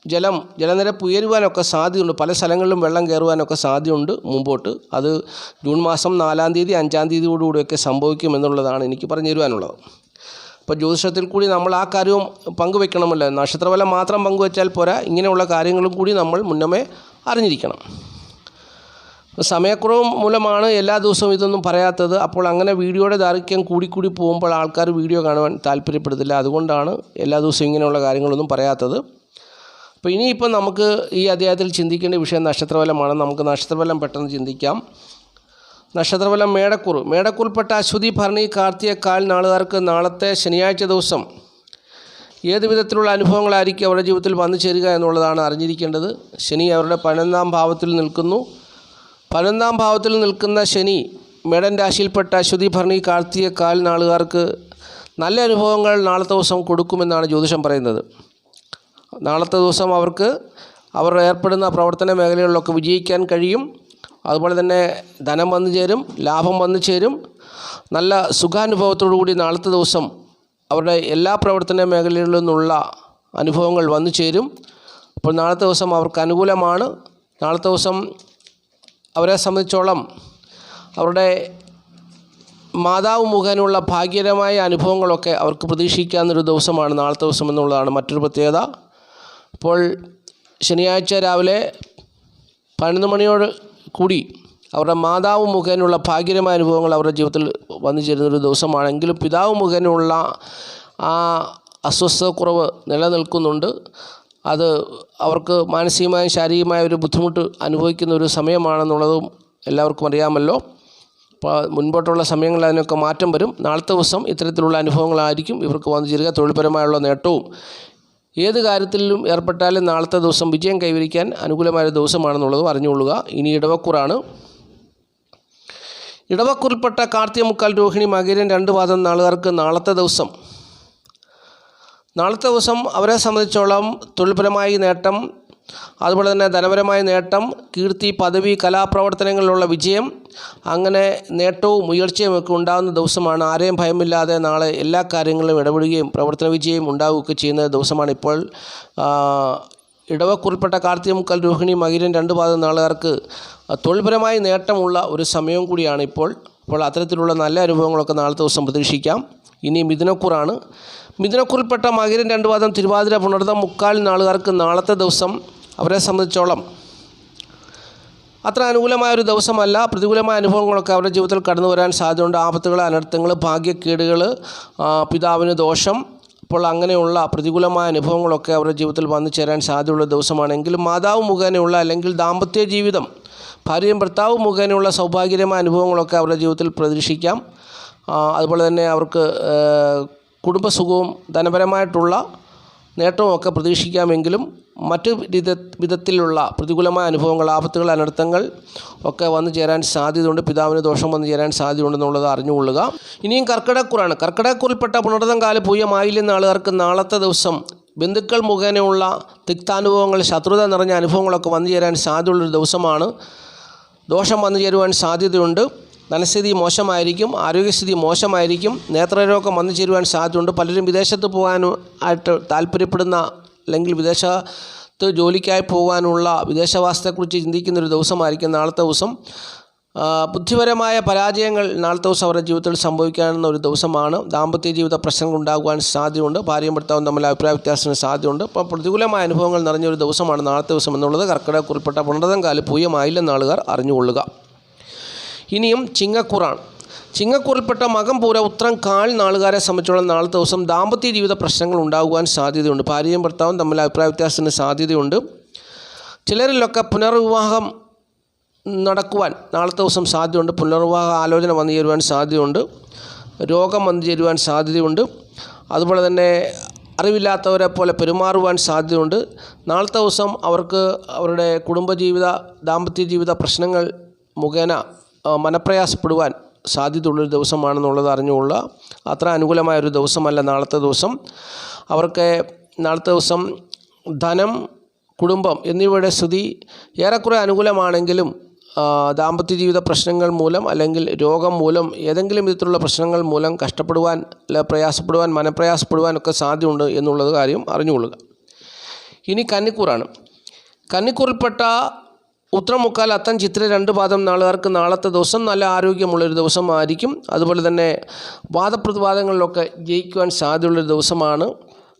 ജലം ജലനിരപ്പ് ഉയരുവാനൊക്കെ സാധ്യതയുണ്ട്. പല സ്ഥലങ്ങളിലും വെള്ളം കയറുവാനൊക്കെ സാധ്യതയുണ്ട് മുമ്പോട്ട്. അത് ജൂൺ മാസം നാലാം തീയതി അഞ്ചാം തീയതിയോടുകൂടിയൊക്കെ സംഭവിക്കുമെന്നുള്ളതാണ് എനിക്ക് പറഞ്ഞു തരുവാനുള്ളത്. അപ്പോൾ ജ്യോതിഷത്തിൽ കൂടി നമ്മൾ ആ കാര്യവും പങ്കുവെക്കണമല്ലോ. നക്ഷത്രഫലം മാത്രം പങ്കുവെച്ചാൽ പോരാ. ഇങ്ങനെയുള്ള കാര്യങ്ങളും കൂടി നമ്മൾ മുന്നമേ അറിഞ്ഞിരിക്കണം. സമയക്കുറവ് മൂലമാണ് എല്ലാ ദിവസവും ഇതൊന്നും പറയാത്തത്. അപ്പോൾ അങ്ങനെ വീഡിയോയുടെ ദൈർഘ്യം കൂടിക്കൂടി പോകുമ്പോൾ ആൾക്കാർ വീഡിയോ കാണുവാൻ താല്പര്യപ്പെടുന്നില്ല. അതുകൊണ്ടാണ് എല്ലാ ദിവസവും ഇങ്ങനെയുള്ള കാര്യങ്ങളൊന്നും പറയാത്തത്. അപ്പോൾ ഇനിയിപ്പോൾ നമുക്ക് ഈ അധ്യായത്തിൽ ചിന്തിക്കേണ്ട വിഷയം നക്ഷത്രഫലമാണ്. നമുക്ക് നക്ഷത്രഫലം പെട്ടെന്ന് ചിന്തിക്കാം. നക്ഷത്രഫലം മേടക്കൂർ മേടക്കൂർപ്പെട്ട അശ്വതി ഭരണി കാർത്തിക കാൽ നാളുകാർക്ക് നാളത്തെ ശനിയാഴ്ച ദിവസം ഏത് വിധത്തിലുള്ള അനുഭവങ്ങളായിരിക്കും അവരുടെ ജീവിതത്തിൽ വന്നു ചേരുക എന്നുള്ളതാണ് അറിഞ്ഞിരിക്കേണ്ടത്. ശനി അവരുടെ പതിനൊന്നാം ഭാവത്തിൽ നിൽക്കുന്നു. പതിനൊന്നാം ഭാവത്തിൽ നിൽക്കുന്ന ശനി മേടൻ രാശിയിൽപ്പെട്ട അശ്വതി ഭരണി കാർത്തിക കാൽ നാളുകാർക്ക് നല്ല അനുഭവങ്ങൾ നാളത്തെ ദിവസം കൊടുക്കുമെന്നാണ് ജ്യോതിഷം പറയുന്നത്. നാളത്തെ ദിവസം അവർക്ക് അവർ ഏർപ്പെടുന്ന പ്രവർത്തന മേഖലകളിലൊക്കെ വിജയിക്കാൻ കഴിയും. അതുപോലെ തന്നെ ധനം വന്നു ചേരും ലാഭം വന്നു ചേരും. നല്ല സുഖാനുഭവത്തോടു കൂടി നാളത്തെ ദിവസം അവരുടെ എല്ലാ പ്രവർത്തന മേഖലകളിൽ നിന്നുള്ള അനുഭവങ്ങൾ വന്നു ചേരും. അപ്പോൾ നാളത്തെ ദിവസം അവർക്ക് അനുകൂലമാണ്. നാളത്തെ ദിവസം അവരെ സംബന്ധിച്ചോളം അവരുടെ മാതാവ് മുഖേനയുള്ള ഭാഗ്യകരമായ അനുഭവങ്ങളൊക്കെ അവർക്ക് പ്രതീക്ഷിക്കാവുന്നൊരു ദിവസമാണ് നാളത്തെ ദിവസം എന്നുള്ളതാണ് മറ്റൊരു പ്രത്യേകത. അപ്പോൾ ശനിയാഴ്ച രാവിലെ പതിനൊന്ന് മണിയോട് കൂടി അവരുടെ മാതാവ് മുഖേനയുള്ള ഭാഗ്യകരമായ അനുഭവങ്ങൾ അവരുടെ ജീവിതത്തിൽ വന്നു ചേരുന്നൊരു ദിവസമാണെങ്കിലും പിതാവ് മുഖേനയുള്ള ആ അസ്വസ്ഥതക്കുറവ് നിലനിൽക്കുന്നുണ്ട്. അത് അവർക്ക് മാനസികമായും ശാരീരികമായ ഒരു ബുദ്ധിമുട്ട് അനുഭവിക്കുന്ന ഒരു സമയമാണെന്നുള്ളതും എല്ലാവർക്കും അറിയാമല്ലോ. അപ്പോൾ മുൻപോട്ടുള്ള സമയങ്ങളിൽ അതിനൊക്കെ മാറ്റം വരും. നാളത്തെ ദിവസം ഇത്തരത്തിലുള്ള അനുഭവങ്ങളായിരിക്കും ഇവർക്ക് വന്നു ചേരുക. തൊഴിൽപരമായുള്ള നേട്ടവും. ഏത് കാര്യത്തിലും ഏർപ്പെട്ടാലും നാളത്തെ ദിവസം വിജയം കൈവരിക്കാൻ അനുകൂലമായ ദിവസമാണെന്നുള്ളതും അറിഞ്ഞുകൊള്ളുക. ഇനി ഇടവക്കൂറാണ്. ഇടവക്കൂറിൽപ്പെട്ട കാർത്തിക മുക്കാൽ രോഹിണി മകരൻ രണ്ട് പാദം നാളുകാർക്ക് നാളത്തെ ദിവസം നാളത്തെ ദിവസം അവരെ സംബന്ധിച്ചോളം തൊഴിൽപരമായ നേട്ടം അതുപോലെ തന്നെ ധനപരമായ നേട്ടം കീർത്തി പദവി കലാപ്രവർത്തനങ്ങളിലുള്ള വിജയം അങ്ങനെ നേട്ടവും ഉയർച്ചയും ഒക്കെ ഉണ്ടാകുന്ന ദിവസമാണ്. ആരെയും ഭയമില്ലാതെ നാളെ എല്ലാ കാര്യങ്ങളും ഇടപെടുകയും പ്രവർത്തന വിജയം ഉണ്ടാവുകയൊക്കെ ചെയ്യുന്ന ദിവസമാണ് ഇപ്പോൾ. ഇടവക്കുറിൽപ്പെട്ട കാർത്തിക മുക്കൽ രോഹിണി മകിരൻ രണ്ട് പാദം നാളുകാർക്ക് തൊഴിൽപരമായി നേട്ടമുള്ള ഒരു സമയവും കൂടിയാണ് ഇപ്പോൾ. അപ്പോൾ അത്തരത്തിലുള്ള നല്ല അനുഭവങ്ങളൊക്കെ നാളത്തെ ദിവസം പ്രതീക്ഷിക്കാം. ഇനി മിഥുനക്കുറാണ്. മിഥുനക്കുറിൽപ്പെട്ട മകിരൻ രണ്ട് പാദം തിരുവാതിര പുണർത്ത മുക്കാൽ നാളുകാർക്ക് നാളത്തെ ദിവസം അവരെ സംബന്ധിച്ചോളം അത്ര അനുകൂലമായ ഒരു ദിവസമല്ല. പ്രതികൂലമായ അനുഭവങ്ങളൊക്കെ അവരുടെ ജീവിതത്തിൽ കടന്നു വരാൻ സാധ്യതയുണ്ട്. ആപത്തുകൾ അനർത്ഥങ്ങൾ ഭാഗ്യക്കേടുകൾ പിതാവിന് ദോഷം. അപ്പോൾ അങ്ങനെയുള്ള പ്രതികൂലമായ അനുഭവങ്ങളൊക്കെ അവരുടെ ജീവിതത്തിൽ വന്നു ചേരാൻ സാധ്യതയുള്ള ദിവസമാണെങ്കിലും മാതാവ് മുഖേനയുള്ള അല്ലെങ്കിൽ ദാമ്പത്യ ജീവിതം ഭാര്യയും ഭർത്താവും മുഖേനയുള്ള സൗഭാഗ്യകരമായ അനുഭവങ്ങളൊക്കെ അവരുടെ ജീവിതത്തിൽ പ്രതീക്ഷിക്കാം. അതുപോലെ തന്നെ അവർക്ക് കുടുംബസുഖവും ധനപരമായിട്ടുള്ള നേട്ടവും ഒക്കെ പ്രതീക്ഷിക്കാമെങ്കിലും മറ്റ് വിധ വിധത്തിലുള്ള പ്രതികൂലമായ അനുഭവങ്ങൾ ആപത്തുകൾ അനർത്ഥങ്ങൾ ഒക്കെ വന്നു ചേരാൻ സാധ്യതയുണ്ട്. പിതാവിന് ദോഷം വന്നു ചേരാൻ സാധ്യതയുണ്ടെന്നുള്ളത് അറിഞ്ഞുകൊള്ളുക. ഇനിയും കർക്കിടക്കുറാണ് കർക്കിടക്കുറിൽപ്പെട്ട പുണർതം കാല പൂയമായില്ലെന്ന ആളുകൾക്ക് നാളത്തെ ദിവസം ബന്ധുക്കൾ മുഖേനയുള്ള തിക്താനുഭവങ്ങൾ ശത്രുത നിറഞ്ഞ അനുഭവങ്ങളൊക്കെ വന്നു ചേരാൻ സാധ്യതയുള്ളൊരു ദിവസമാണ്. ദോഷം വന്നു ചേരുവാൻ സാധ്യതയുണ്ട്. ധനസ്ഥിതി മോശമായിരിക്കും ആരോഗ്യസ്ഥിതി മോശമായിരിക്കും നേത്രരോഗം വന്നു ചേരുവാൻ സാധ്യതയുണ്ട്. പലരും വിദേശത്ത് പോകാനും ആയിട്ട് താല്പര്യപ്പെടുന്ന അല്ലെങ്കിൽ വിദേശത്ത് ജോലിക്കായി പോകാനുള്ള വിദേശവാസത്തെക്കുറിച്ച് ചിന്തിക്കുന്ന ഒരു ദിവസമായിരിക്കും നാളത്തെ ദിവസം. ബുദ്ധിപരമായ പരാജയങ്ങൾ നാളത്തെ ദിവസം അവരുടെ ജീവിതത്തിൽ സംഭവിക്കാവുന്ന ഒരു ദിവസമാണ്. ദാമ്പത്യ ജീവിത പ്രശ്നങ്ങൾ ഉണ്ടാകുവാൻ സാധ്യതയുണ്ട്. ഭാര്യയും ഭർത്താവും തമ്മിൽ അഭിപ്രായ വ്യത്യാസത്തിന് സാധ്യതയുണ്ട്. അപ്പോൾ പ്രതികൂലമായ അനുഭവങ്ങൾ നിറഞ്ഞൊരു ദിവസമാണ് നാളത്തെ ദിവസം എന്നുള്ളത്. കർക്കിടകക്കുറിൽപ്പെട്ട പുണർതം കാൽ പൂയമായില്ലെന്ന ആളുകാർ അറിഞ്ഞുകൊള്ളുക. ഇനിയും ചിങ്ങക്കുറാണ്. ചിങ്ങക്കൂറിൽപ്പെട്ട മകം പൂര ഉത്രം കാൽ നാളുകാരെ സംബന്ധിച്ചോളം നാളെ ദിവസം ദാമ്പത്യ ജീവിത പ്രശ്നങ്ങൾ ഉണ്ടാകുവാൻ സാധ്യതയുണ്ട്. ഭാര്യയും ഭർത്താവും തമ്മിൽ അഭിപ്രായ വ്യത്യാസത്തിന് സാധ്യതയുണ്ട്. ചിലരിലൊക്കെ പുനർവിവാഹം നടക്കുവാൻ നാളത്തെ ദിവസം സാധ്യതയുണ്ട്. പുനർവിവാഹ ആലോചന വന്നു ചേരുവാൻ സാധ്യതയുണ്ട്. രോഗം വന്നു ചേരുവാൻ സാധ്യതയുണ്ട്. അതുപോലെ തന്നെ അറിവില്ലാത്തവരെ പോലെ പെരുമാറുവാൻ സാധ്യതയുണ്ട്. നാളത്തെ ദിവസം അവർക്ക് അവരുടെ കുടുംബജീവിത ദാമ്പത്യ ജീവിത പ്രശ്നങ്ങൾ മുഖേന മനപ്രയാസപ്പെടുവാൻ സാധ്യതയുള്ളൊരു ദിവസമാണെന്നുള്ളത് അറിഞ്ഞുകൊള്ളുക. അത്ര അനുകൂലമായൊരു ദിവസമല്ല നാളത്തെ ദിവസം. അവർക്ക് നാളത്തെ ദിവസം ധനം കുടുംബം എന്നിവയുടെ സ്ഥിതി ഏറെക്കുറെ അനുകൂലമാണെങ്കിലും ദാമ്പത്യ ജീവിത പ്രശ്നങ്ങൾ മൂലം അല്ലെങ്കിൽ രോഗം മൂലം ഏതെങ്കിലും വിധത്തിലുള്ള പ്രശ്നങ്ങൾ മൂലം കഷ്ടപ്പെടുവാൻ പ്രയാസപ്പെടുവാൻ മനപ്രയാസപ്പെടുവാൻ ഒക്കെ സാധ്യതയുണ്ട് എന്നുള്ളത് കാര്യം അറിഞ്ഞുകൊള്ളുക. ഇനി കന്നിക്കൂറാണ്. കന്നിക്കൂറിൽപ്പെട്ട ഉത്രമുക്കാൽ അത്തം ചിത്ര രണ്ട് പാദം നാളുകാർക്ക് നാളത്തെ ദിവസം നല്ല ആരോഗ്യമുള്ളൊരു ദിവസമായിരിക്കും. അതുപോലെ തന്നെ വാദപ്രതിവാദങ്ങളിലൊക്കെ ജയിക്കുവാൻ സാധ്യതയുള്ളൊരു ദിവസമാണ്.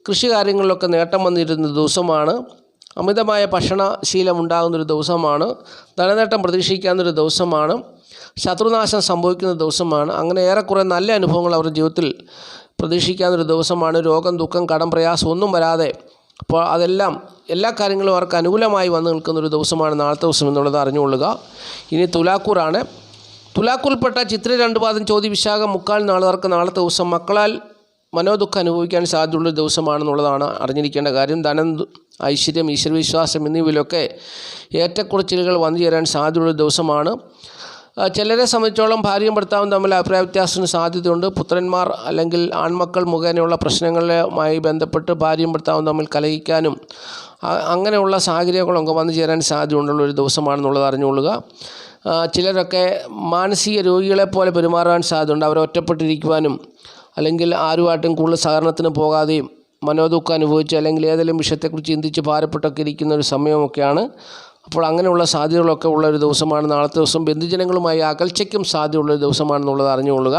കൃഷി കാര്യങ്ങളിലൊക്കെ നേട്ടം വന്നിരുന്ന ദിവസമാണ്. അമിതമായ ഭക്ഷണശീലം ഉണ്ടാകുന്നൊരു ദിവസമാണ്. ധനനേട്ടം പ്രതീക്ഷിക്കാവുന്നൊരു ദിവസമാണ്. ശത്രുനാശം സംഭവിക്കുന്ന ദിവസമാണ്. അങ്ങനെ ഏറെക്കുറെ നല്ല അനുഭവങ്ങൾ അവരുടെ ജീവിതത്തിൽ പ്രതീക്ഷിക്കാവുന്നൊരു ദിവസമാണ്. രോഗം ദുഃഖം കടം പ്രയാസം ഒന്നും വരാതെ അപ്പോൾ അതെല്ലാം എല്ലാ കാര്യങ്ങളും അവർക്ക് അനുകൂലമായി വന്നു നിൽക്കുന്ന ഒരു ദിവസമാണ് നാളത്തെ ദിവസം എന്നുള്ളത് അറിഞ്ഞുകൊള്ളുക. ഇനി തുലാക്കൂറാണ്. തുലാക്കൂറിൽപ്പെട്ട ചിത്ര രണ്ടുപാദം ചോദ്യ വിശാഖം മുക്കാൽ നാളുകാർക്ക് നാളത്തെ ദിവസം മക്കളാൽ മനോദുഃഖം അനുഭവിക്കാൻ സാധ്യതയുള്ള ദിവസമാണെന്നുള്ളതാണ് അറിഞ്ഞിരിക്കേണ്ട കാര്യം. ധനം ഐശ്വര്യം ഈശ്വരവിശ്വാസം എന്നിവയിലൊക്കെ ഏറ്റക്കുറച്ചിലുകൾ വന്നു ചേരാൻ സാധ്യതയുള്ള ദിവസമാണ്. ചിലരെ സംബന്ധിച്ചോളം ഭാര്യയും ഭർത്താവും തമ്മിൽ അഭിപ്രായ വ്യത്യാസത്തിന് സാധ്യതയുണ്ട്. പുത്രന്മാർ അല്ലെങ്കിൽ ആൺമക്കൾ മുഖേനയുള്ള പ്രശ്നങ്ങളുമായി ബന്ധപ്പെട്ട് ഭാര്യയും ഭർത്താവും തമ്മിൽ കലഹിക്കാനും അങ്ങനെയുള്ള സാഹചര്യങ്ങളൊക്കെ വന്നു ചേരാൻ സാധ്യതയുണ്ടുള്ള ഒരു ദിവസമാണെന്നുള്ളത് അറിഞ്ഞുകൊള്ളുക. ചിലരൊക്കെ മാനസിക രോഗികളെപ്പോലെ പെരുമാറാൻ സാധ്യതയുണ്ട്. അവർ ഒറ്റപ്പെട്ടിരിക്കുവാനും അല്ലെങ്കിൽ ആരുമായിട്ടും കൂടുതൽ സഹകരണത്തിന് പോകാതെയും മനോദുഃഖം അനുഭവിച്ച് അല്ലെങ്കിൽ ഏതെങ്കിലും വിഷയത്തെക്കുറിച്ച് ചിന്തിച്ച് ഭാരപ്പെട്ടൊക്കെ ഇരിക്കുന്ന ഒരു സമയമൊക്കെയാണ്. അപ്പോൾ അങ്ങനെയുള്ള സാധ്യതകളൊക്കെ ഉള്ള ഒരു ദിവസമാണ് നാളത്തെ ദിവസം. ബന്ധുജനങ്ങളുമായി അകൽച്ചയ്ക്കും സാധ്യതയുള്ള ഒരു ദിവസമാണെന്നുള്ളത് അറിഞ്ഞുകൊള്ളുക.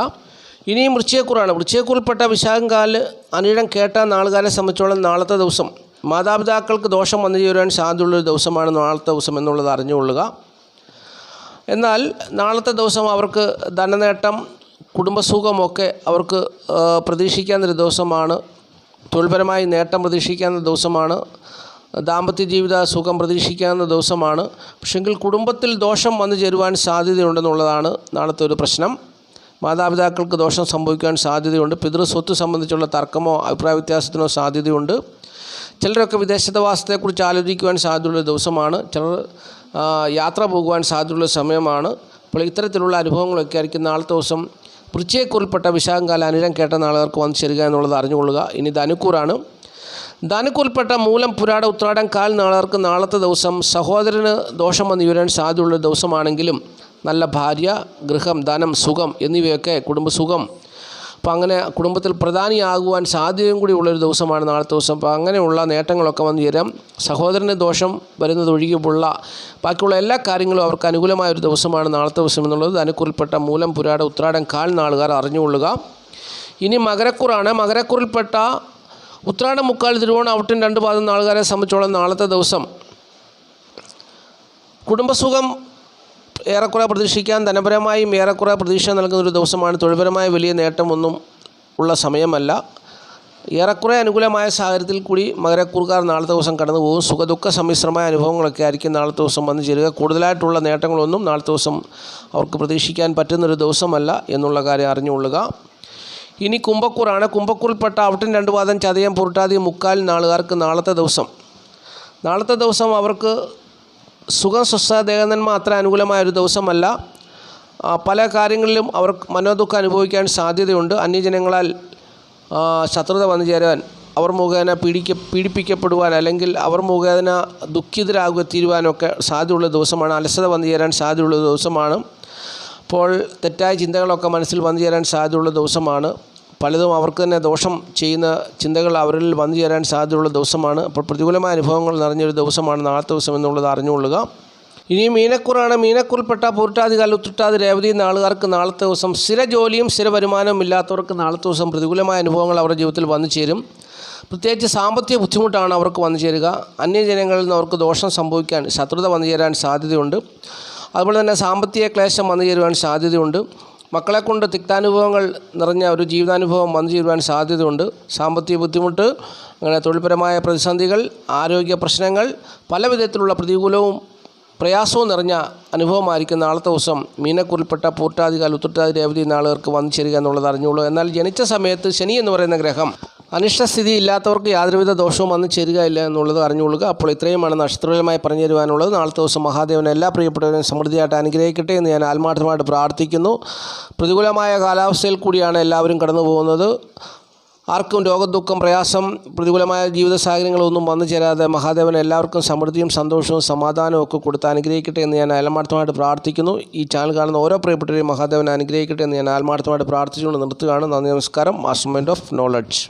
ഇനിയും വൃശ്ചയക്കുറാണ് വൃശ്ചയക്കുറിൽപ്പെട്ട വിശാഖംകാൽ അനിഴം കേട്ട നാളുകാരെ സംബന്ധിച്ചോളം നാളത്തെ ദിവസം മാതാപിതാക്കൾക്ക് ദോഷം വന്നു ചേരുവാൻ സാധ്യതയുള്ളൊരു ദിവസമാണ് നാളത്തെ ദിവസം എന്നുള്ളത് അറിഞ്ഞുകൊള്ളുക. എന്നാൽ നാളത്തെ ദിവസം അവർക്ക് ധനനേട്ടം കുടുംബസുഖമൊക്കെ അവർക്ക് പ്രതീക്ഷിക്കാവുന്നൊരു ദിവസമാണ്. തൊഴിൽപരമായി നേട്ടം പ്രതീക്ഷിക്കാവുന്ന ദിവസമാണ്. ദാമ്പത്യ ജീവിത സുഖം പ്രതീക്ഷിക്കാവുന്ന ദിവസമാണ്. പക്ഷെങ്കിൽ കുടുംബത്തിൽ ദോഷം വന്നു ചേരുവാൻ സാധ്യതയുണ്ടെന്നുള്ളതാണ് നാളത്തെ ഒരു പ്രശ്നം. മാതാപിതാക്കൾക്ക് ദോഷം സംഭവിക്കാൻ സാധ്യതയുണ്ട്. പിതൃസ്വത്ത് സംബന്ധിച്ചുള്ള തർക്കമോ അഭിപ്രായ വ്യത്യാസത്തിനോ സാധ്യതയുണ്ട്. ചിലരൊക്കെ വിദേശത്തവാസത്തെക്കുറിച്ച് ആലോചിക്കുവാൻ സാധ്യതയുള്ള ദിവസമാണ്. ചിലർ യാത്ര പോകുവാൻ സാധ്യതയുള്ള സമയമാണ്. അപ്പോൾ ഇത്തരത്തിലുള്ള അനുഭവങ്ങളൊക്കെ ആയിരിക്കും നാളത്തെ ദിവസം. വൃശ്ചയക്കുറിൽപ്പെട്ട വിശാഖകാല അനുരം കേട്ട നാളുകാർക്ക് വന്നു ചേരുക എന്നുള്ളത് അറിഞ്ഞുകൊള്ളുക. ഇനി ധനുക്കൂറാണ് ധനുക്കൂറിൽപ്പെട്ട മൂലം പുരാട ഉത്രാടം കാൽ നാളർക്ക് നാളത്തെ ദിവസം സഹോദരന് ദോഷം വന്നു വരാൻ സാധ്യതയുള്ള ദിവസമാണെങ്കിലും നല്ല ഭാര്യ ഗൃഹം ധനം സുഖം എന്നിവയൊക്കെ കുടുംബസുഖം അപ്പോൾ അങ്ങനെ കുടുംബത്തിൽ പ്രധാനിയാകുവാൻ സാധ്യതയും കൂടി ഉള്ളൊരു ദിവസമാണ് നാളത്തെ ദിവസം. അപ്പോൾ അങ്ങനെയുള്ള നേട്ടങ്ങളൊക്കെ വന്നു ചേരാം. സഹോദരന് ദോഷം വരുന്നത് ഒഴികെയുള്ള ബാക്കിയുള്ള എല്ലാ കാര്യങ്ങളും അവർക്ക് അനുകൂലമായ ഒരു ദിവസമാണ് നാളത്തെ ദിവസം എന്നുള്ളത് ധനുക്കുറിൽപ്പെട്ട മൂലം പുരാട ഉത്രാടം കാൽ നാളുകാർ അറിഞ്ഞുകൊള്ളുക. ഇനി മകരക്കുറാണ്. മകരക്കുറിൽപ്പെട്ട ഉത്രാടം മുക്കാൽ തിരുവോണം ഔട്ടിൻ രണ്ട് പാദം നാളുകാരെ സംബന്ധിച്ചോളം നാളത്തെ ദിവസം കുടുംബസുഖം ഏറെക്കുറെ പ്രതീക്ഷിക്കാൻ ധനപരമായും ഏറെക്കുറെ പ്രതീക്ഷ നൽകുന്ന ഒരു ദിവസമാണ്. തൊഴിൽപരമായ വലിയ നേട്ടമൊന്നും ഉള്ള സമയമല്ല. ഏറെക്കുറെ അനുകൂലമായ സാഹചര്യത്തിൽ കൂടി മകരക്കൂറുകാർ നാളത്തെ ദിവസം കടന്നു പോകും. സുഖദുഃഖ സമ്മിശ്രമായ അനുഭവങ്ങളൊക്കെ ആയിരിക്കും നാളത്തെ ദിവസം വന്നു ചേരുക. കൂടുതലായിട്ടുള്ള നേട്ടങ്ങളൊന്നും നാളത്തെ ദിവസം അവർക്ക് പ്രതീക്ഷിക്കാൻ പറ്റുന്നൊരു ദിവസമല്ല എന്നുള്ള കാര്യം അറിഞ്ഞുകൊള്ളുക. ഇനി കുംഭക്കൂറാണ്. കുംഭക്കൂറിൽപ്പെട്ട ഔട്ടൻ രണ്ട് പാദം ചതയം പുരുട്ടാതി മുക്കാൽ നാളുകാർക്ക് നാളത്തെ ദിവസം. നാളത്തെ ദിവസം അവർക്ക് സുഖം സ്വസ്ഥ ദേഹനന്മ അത്ര അനുകൂലമായ ഒരു ദിവസമല്ല പല കാര്യങ്ങളിലും അവർക്ക് മനോദുഃഖം അനുഭവിക്കാൻ സാധ്യതയുണ്ട്. അന്യജനങ്ങളാൽ ശത്രുത വന്നു ചേരാൻ അവർ മുഖേന പീഡിക്ക പീഡിപ്പിക്കപ്പെടുവാൻ അല്ലെങ്കിൽ അവർ മുഖേന ദുഃഖിതരാകുക തീരുവാനൊക്കെ സാധ്യതയുള്ള ദിവസമാണ്. അലസത വന്നു ചേരാൻ സാധ്യതയുള്ള ദിവസമാണ്. അപ്പോൾ തെറ്റായ ചിന്തകളൊക്കെ മനസ്സിൽ വന്നു ചേരാൻ സാധ്യതയുള്ള ദിവസമാണ്. പലതും അവർക്ക് തന്നെ ദോഷം ചെയ്യുന്ന ചിന്തകൾ അവരിൽ വന്നു ചേരാൻ സാധ്യതയുള്ള ദിവസമാണ്. അപ്പോൾ പ്രതികൂലമായ അനുഭവങ്ങൾ നിറഞ്ഞൊരു ദിവസമാണ് നാളത്തെ ദിവസം എന്നുള്ളത് അറിഞ്ഞുകൊള്ളുക. ഇനി മീനക്കുറാണ്. മീനക്കുറിൽപ്പെട്ട പൂർട്ടാതികാൽ ഉത്രട്ടാതി രേവതി നാളുകാർക്ക് നാളത്തെ ദിവസം സ്ഥിര ജോലിയും സ്ഥിര വരുമാനവും ഇല്ലാത്തവർക്ക് നാളത്തെ ദിവസം പ്രതികൂലമായ അനുഭവങ്ങൾ അവരുടെ ജീവിതത്തിൽ വന്നു ചേരും. പ്രത്യേകിച്ച് സാമ്പത്തിക ബുദ്ധിമുട്ടാണ് അവർക്ക് വന്നു ചേരുക. അന്യജനങ്ങളിൽ നിന്ന് അവർക്ക് ദോഷം സംഭവിക്കാൻ ശത്രുത വന്നു ചേരാൻ സാധ്യതയുണ്ട്. അതുപോലെ തന്നെ സാമ്പത്തിക ക്ലേശം വന്നു ചേരുവാൻ സാധ്യതയുണ്ട്. മക്കളെ കൊണ്ട് തിക്താനുഭവങ്ങൾ നിറഞ്ഞ ഒരു ജീവിതാനുഭവം വന്നു ചേരുവാൻ സാധ്യതയുണ്ട്. സാമ്പത്തിക ബുദ്ധിമുട്ട് അങ്ങനെ തൊഴിൽപരമായ പ്രതിസന്ധികൾ ആരോഗ്യ പ്രശ്നങ്ങൾ പല വിധത്തിലുള്ള പ്രതികൂലവും പ്രയാസവും നിറഞ്ഞ അനുഭവമായിരിക്കും നാളത്തെ ദിവസം മീനക്കുറിൽപ്പെട്ട പൂർട്ടാതികാൽ ഉത്രട്ടാതി രേവതി നാളുകൾക്ക് വന്നു ചേരുക എന്നുള്ളത് അറിഞ്ഞുള്ളൂ. എന്നാൽ ജനിച്ച സമയത്ത് ശനി എന്ന് പറയുന്ന ഗ്രഹം അനിഷ്ടസ്ഥിതി ഇല്ലാത്തവർക്ക് യാതൊരുവിധ ദോഷവും വന്നു ചേരുക ഇല്ല എന്നുള്ളത് അറിഞ്ഞുകൊള്ളുക. അപ്പോൾ ഇത്രയുമാണ് നക്ഷത്രപരമായി പറഞ്ഞു തരുവാനുള്ളത് നാളത്തെ ദിവസം മഹാദേവൻ എല്ലാ പ്രിയപ്പെട്ടവരെയും സമൃദ്ധിയായിട്ട് അനുഗ്രഹിക്കട്ടെ എന്ന് ഞാൻ ആത്മാർത്ഥമായിട്ട് പ്രാർത്ഥിക്കുന്നു. പ്രതികൂലമായ കാലാവസ്ഥയിൽ കൂടിയാണ് എല്ലാവരും കടന്നു പോകുന്നത്. ആർക്കും രോഗദുഃഖം പ്രയാസം പ്രതികൂലമായ ജീവിത സാഹചര്യങ്ങളൊന്നും വന്നു ചേരാതെ മഹാദേവൻ എല്ലാവർക്കും സമൃദ്ധിയും സന്തോഷവും സമാധാനവും ഒക്കെ കൊടുത്ത് അനുഗ്രഹിക്കട്ടെ എന്ന് ഞാൻ ആത്മാർത്ഥമായിട്ട് പ്രാർത്ഥിക്കുന്നു. ഈ ചാനൽ കാണുന്ന ഓരോ പ്രിയപ്പെട്ടവരെയും മഹാദേവൻ അനുഗ്രഹിക്കട്ടെ എന്ന് ഞാൻ ആത്മാർത്ഥമായിട്ട് പ്രാർത്ഥിച്ചുകൊണ്ട് നിർത്തുകയാണ്. നന്ദി നമസ്കാരം. Master mind of knowledge